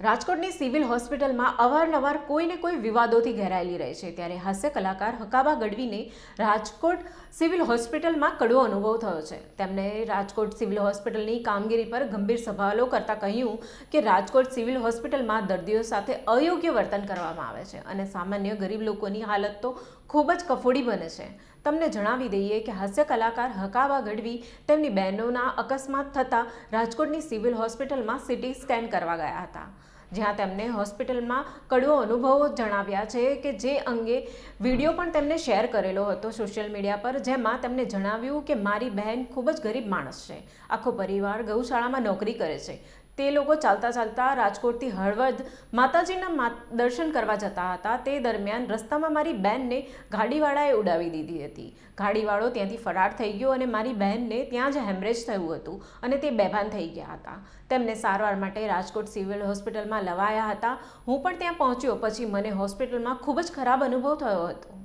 રાજકોટની સિવિલ હોસ્પિટલમાં અવારનવાર કોઈને કોઈ વિવાદોથી ઘેરાયેલી રહે છે. ત્યારે હાસ્ય કલાકાર હકાબા ગઢવીને રાજકોટ સિવિલ હોસ્પિટલમાં કડવો અનુભવ થયો છે. તેમણે રાજકોટ સિવિલ હોસ્પિટલની કામગીરી પર ગંભીર સવાલો કરતાં કહ્યું કે રાજકોટ સિવિલ હોસ્પિટલમાં દર્દીઓ સાથે અયોગ્ય વર્તન કરવામાં આવે છે અને સામાન્ય ગરીબ લોકોની હાલત તો ખૂબ જ કફોડી બને છે. તમને જણાવી દઈએ કે હાસ્ય કલાકાર હકાવા ગઢવી તેમની બહેનોના અકસ્માત થતાં રાજકોટની સિવિલ હોસ્પિટલમાં સિટી સ્કેન કરવા ગયા હતા. જ્યાં તેમને હોસ્પિટલમાં કડવો અનુભવો જણાવ્યા છે કે જે અંગે વીડિયો પણ તેમને શેર કરેલો હતો સોશિયલ મીડિયા પર, જેમાં તેમણે જણાવ્યું કે મારી બહેન ખૂબ જ ગરીબ માણસ છે. આખો પરિવાર ગૌશાળામાં નોકરી કરે છે. તે લોકો ચાલતા ચાલતા રાજકોટથી હળવદ માતાજીના દર્શન કરવા જતા હતા. તે દરમિયાન રસ્તામાં મારી બહેનને ગાડીવાળાએ ઉડાવી દીધી હતી. ગાડીવાળો ત્યાંથી ફરાર થઈ ગયો અને મારી બહેનને ત્યાં જ હેમરેજ થયું હતું અને તે બેભાન થઈ ગયા હતા. તેમને સારવાર માટે રાજકોટ સિવિલ હોસ્પિટલમાં લવાયા હતા. હું પણ ત્યાં પહોંચ્યો. પછી મને હોસ્પિટલમાં ખૂબ જ ખરાબ અનુભવ થયો હતો.